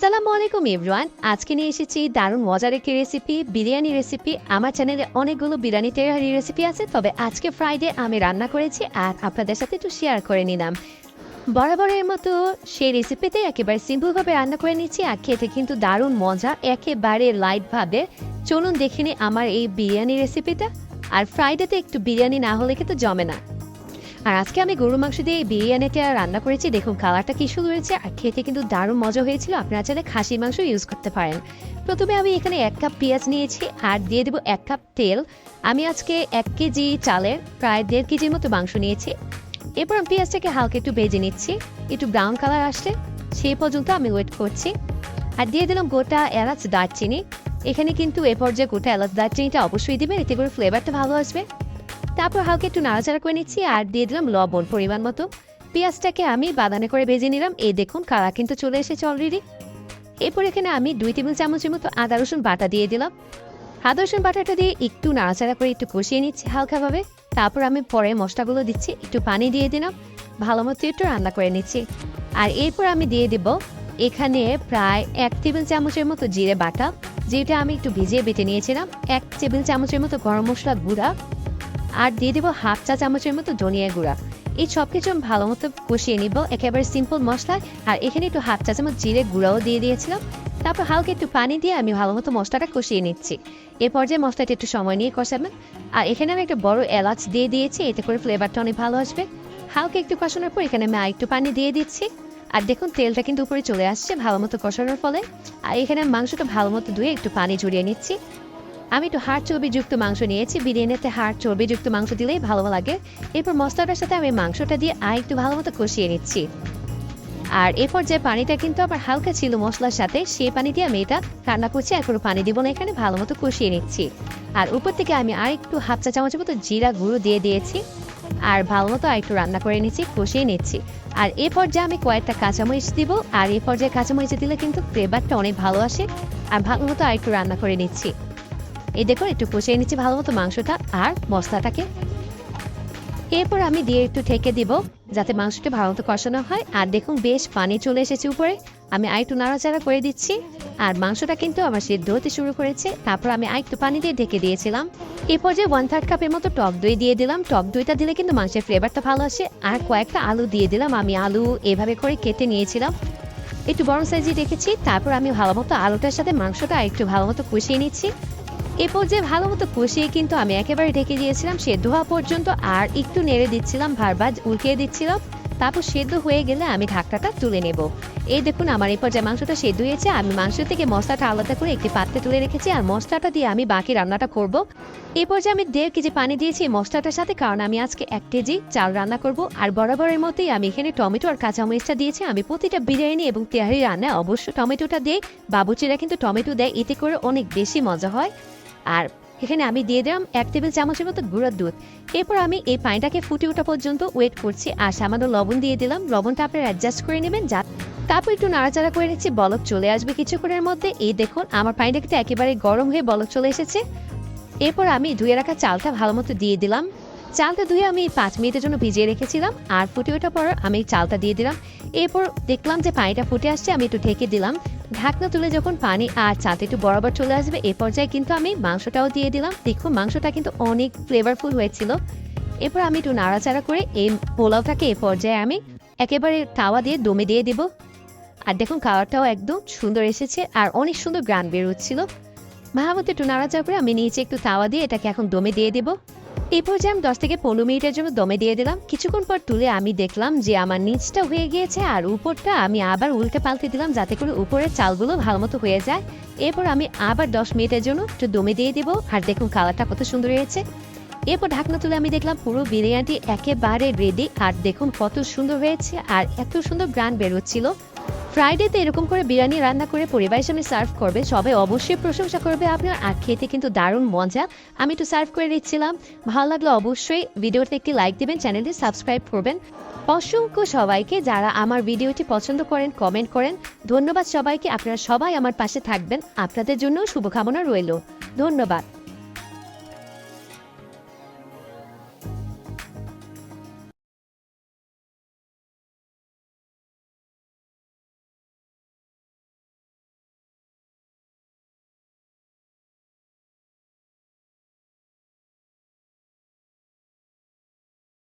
আসসালামু আলাইকুম, এভরিওয়ান। আজকে নিয়ে এসেছি দারুণ মজার একটি রেসিপি বিরিয়ানি রেসিপি আমার চ্যানেলে অনেকগুলো বিরিয়ানি তেহারি রেসিপি আছে, তবে আজকে ফ্রাইডে আমি রান্না করেছি আর আপনাদের সাথে একটু শেয়ার করে নিলাম। বরাবরের মতো সেই রেসিপিতে একেবারে সিম্পলভাবে রান্না করে নিচ্ছি আর খেতে কিন্তু দারুণ মজা, একেবারে লাইটভাবে চলুন দেখে নিই আমার এই বিরিয়ানি রেসিপিটা আর ফ্রাইডেতে একটু বিরিয়ানি না হলে কিন্তু জমে না। আর আজকে আমি গরু মাংস দিয়ে বিরিয়ানিটা রান্না করেছি। দেখুন, কালারটা কি সুন্দর হয়েছে আর খেতে কিন্তু দারুণ মজা হয়েছিল। আপনারা চাইলে খাসির মাংস ইউজ করতে পারেন। প্রথমে আমি এখানে এক কাপ পেঁয়াজ নিয়েছি আর দিয়ে দেবো এক কাপ তেল। আমি আজকে এক কেজি চালের প্রায় দেড় কেজির মতো মাংস নিয়েছি। এরপর আমি পেঁয়াজটাকে হালকা একটু ভেজে নিচ্ছি। একটু ব্রাউন কালার আসলে সেই পর্যন্ত আমি ওয়েট করছি। আর দিয়ে দিলাম গোটা এলাচ দারচিনি। এখানে কিন্তু এ পর্যায়ে গোটা এলাচ দারচিনিটা অবশ্যই দিবেন, এতে করে ফ্লেভারটা ভালো আসবে। তারপর হালকা একটু নাড়াচাড়া করে নিচ্ছি আর দিয়ে দিলাম লবণ পরিমাণ মতো। পেঁয়াজটাকে আমি বাদানে করে ভেজে নিলাম। এই দেখুন কালা কিন্তু চলে এসেছে অলরেডি এরপর এখানে আমি দুই টেবিল চামচের মতো আদা, রসুন বাটা দিয়ে দিলাম। আদা, রসুন বাটাটা দিয়ে একটু নাড়াচাড়া করে একটু কষিয়ে নিচ্ছি হালকাভাবে। তারপর আমি পরে মশলাগুলো দিচ্ছি, একটু পানি দিয়ে দিলাম। ভালো মতো একটু রান্না করে নিচ্ছি। আর এরপর আমি দিয়ে দেব এখানে প্রায় এক টেবিল চামচের মতো জিরে বাটা, যেটা আমি একটু ভিজিয়ে বেটে নিয়েছিলাম। এক টেবিল চামচের মতো গরম মশলা গুঁড়া। আর দিয়ে দেবো হাফ চা চামচের মতো ধনিয়া গুঁড়া। এই সব কিছু আমি ভালো মতো কষিয়ে নিব, একেবারে সিম্পল মশলা আর এখানে একটু হাফ চা চামচ জিরে গুঁড়াও দিয়ে দিয়েছিলাম। তারপর হালকা একটু পানি দিয়ে আমি ভালো মতো মশলাটা কষিয়ে নিচ্ছি। এ পর্যায়ে মশলাটা একটু সময় নিয়ে কষাবেন, আর এখানে আমি একটা বড় এলাচ দিয়ে দিয়েছি, এতে করে ফ্লেভারটা অনেক ভালো আসবে। হালকা একটু কষানোর পর এখানে আমি একটু পানি দিয়ে দিচ্ছি। আর দেখুন, তেলটা কিন্তু উপরে চলে আসছে ভালো মতো কষানোর ফলে। আর এখানে মাংসটা ভালো মতো ধুয়ে একটু পানি ঝরিয়ে নিচ্ছি। আমি একটু হাড় চর্বিযুক্ত মাংস নিয়েছি, বিরিয়ানিতে হাড় চর্বিযুক্ত মাংস দিলেই ভালো লাগে। এরপর মশলাটার সাথে আমি মাংসটা দিয়ে আর একটু ভালো মতো কষিয়ে নিচ্ছি। আর এরপর যে পানিটা কিন্তু আবার হালকা ছিল মশলার সাথে, সেই পানি দিয়ে আমি এটা রান্না করছি কোনো পানি দিব না, এখানে ভালো মতো কষিয়ে নিচ্ছি। আর উপর থেকে আমি আর একটু হাফ চা চামচের মতো জিরা গুঁড়ো দিয়ে দিয়েছি। আর ভালো মতো আর একটু রান্না করে নিচ্ছি, কষিয়ে নিচ্ছি। আর এ পর্যায়ে আমি কয়েকটা কাঁচামরিচ দিব, আর এই পর্যায়ে কাঁচামরিচ দিলে কিন্তু ফ্লেভারটা অনেক ভালো আসে। আর ভালো মতো আর একটু রান্না করে নিচ্ছি। এই দেখুন একটু কষিয়ে নিচ্ছি ভালো মতো মাংসটা আর মশলাটাকে। এরপর আমি দিয়ে একটু ঠেকে দিব, যাতে মাংসটা ভালো মতো কষানো হয়। আর দেখুন, বেশ পানি চলে এসেছে উপরে। আমি আর একটু নাড়াচাড়া করে দিচ্ছি। আর মাংসটা কিন্তু আমার সিদ্ধ হতে শুরু করেছে। তারপর আমি আর একটু পানি দিয়ে ঢেকে দিয়েছিলাম। এই পর্যায়ে ওয়ান থার্ড কাপের মতো টক দই দিয়ে দিলাম। টক দইটা দিলে কিন্তু মাংসের ফ্লেভারটা ভালো আসে। আর কয়েকটা আলু দিয়ে দিলাম। আমি আলু এভাবে করে কেটে নিয়েছিলাম। একটু বড় সাইজে রেখেছি। তারপর আমি ভালো মতো আলুটার সাথে মাংসটা একটু ভালো মতো কষিয়ে নিচ্ছি। এ পর্যায়ে ভালো মতো কষিয়ে কিন্তু আমি একেবারে ঢেকে দিয়েছিলাম। সেদ্ধ হওয়া পর্যন্ত আর একটু নেড়ে দিচ্ছিলাম, বারবার উল্কিয়ে দিচ্ছিলাম। তারপর সেদ্ধ হয়ে গেলে আমি ঢাকটাটা তুলে নেব। এই দেখুন আমার এই পর্যায়ে মাংসটা সেদ্ধ হয়েছে। আমি মাংস থেকে মশলাটা আলাদা করে একটি পাত্রে তুলে রেখেছি আর মশলাটা দিয়ে আমি বাকি রান্নাটা করব। এই পর্যায়ে আমি দেড় কেজি পানি দিয়েছি মশলাটার সাথে, কারণ আমি আজকে এক কেজি চাল রান্না করব। আর বরাবরের মতোই আমি এখানে টমেটো আর কাঁচামরিচটা দিয়েছি। আমি প্রতিটা বিরিয়ানি এবং তেহারি রান্নায় অবশ্যই টমেটোটা দিই। বাবুচিরা কিন্তু টমেটো দেয়, এতে করে অনেক বেশি মজা হয়। আর এখানে আমি দিয়ে দিলাম এক টেবিল চামচের মতো গুঁড়োর দুধ। এরপর আমি এই পানিটাকে ফুটে ওঠা পর্যন্ত ওয়েট করছি আর সামান্য লবণ দিয়ে দিলাম। লবণটা আপনারা অ্যাডজাস্ট করে নেবেন যা তারপর একটু নাড়াচাড়া করে নিচ্ছি, বলক চলে আসবে কিছুক্ষণের মধ্যে। এই দেখুন, আমার পানিটা কিন্তু একেবারে গরম হয়ে বলক চলে এসেছে। এরপর আমি ধুয়ে রাখা চালটা ভালো মতো দিয়ে দিলাম। চালটা ধুয়ে আমি পাঁচ মিনিটের জন্য ভিজিয়ে রেখেছিলাম আর ফুটে ওঠার পর আমি চালটা দিয়ে দিলাম। এরপর দেখলাম যে পানিটা ফুটে আসছে, আমি একটু ঢেকে দিলাম। ঢাকনা তুলে যখন পানি আর চালটা একটু বরাবর চলে আসবে, এ পর্যায়ে কিন্তু আমি মাংসটাও দিয়ে দিলাম। দেখুন, মাংসটা কিন্তু অনেক ফ্লেভারফুল হয়েছিল। এরপর আমি একটু নাড়াচাড়া করে এই পোলাওটাকে এ পর্যায়ে আমি একেবারে তাওয়া দিয়ে দমে দিয়ে দেব। আর দেখুন খাওয়ারটাও একদম সুন্দর এসেছে আর অনেক সুন্দর গ্রান বেরোচ্ছিল। মাহামত একটু নাড়াচাড়া করে আমি নিচে একটু তাওয়া দিয়ে এটাকে এখন দমে দিয়ে দেবো। এই পর্যায়ে আমি দশ থেকে পনেরো মিনিটের জন্য দমে দিয়ে দিলাম, কিছুক্ষণ পর তুলে আমি দেখলাম যে আমার নিচটা হয়ে গিয়েছে আর উপরটা আমি আবার উল্টে পাল্টে দিলাম যাতে করে উপরের চালগুলো ভালো মতো হয়ে যায়। এরপর আমি আবার দশ মিনিটের জন্য একটু দমে দিয়ে দেবো আর দেখুন কালারটা কত সুন্দর হয়েছে। এরপর ঢাকনা তুলে আমি দেখলাম পুরো বিরিয়ানিটি একেবারে রেডি আর দেখুন কত সুন্দর হয়েছে আর এত সুন্দর গ্রান বেরোচ্ছিল। ফ্রাইডেতে এরকম করে বিরিয়ানি রান্না করে পরিবারের সামনে সার্ভ করবে, সবাই অবশ্যই প্রশংসা করবে আপনার, আর খেতে কিন্তু দারুণ মজা। আমি একটু সার্ভ করে দিচ্ছিলাম ভালো লাগলে অবশ্যই ভিডিওতে একটি লাইক দিবেন, চ্যানেলটি সাবস্ক্রাইব করবেন। অসংখ্য সবাইকে যারা আমার ভিডিওটি পছন্দ করেন কমেন্ট করেন, ধন্যবাদ সবাইকে। আপনারা সবাই আমার পাশে থাকবেন। আপনাদের জন্য শুভকামনা রইল। ধন্যবাদ।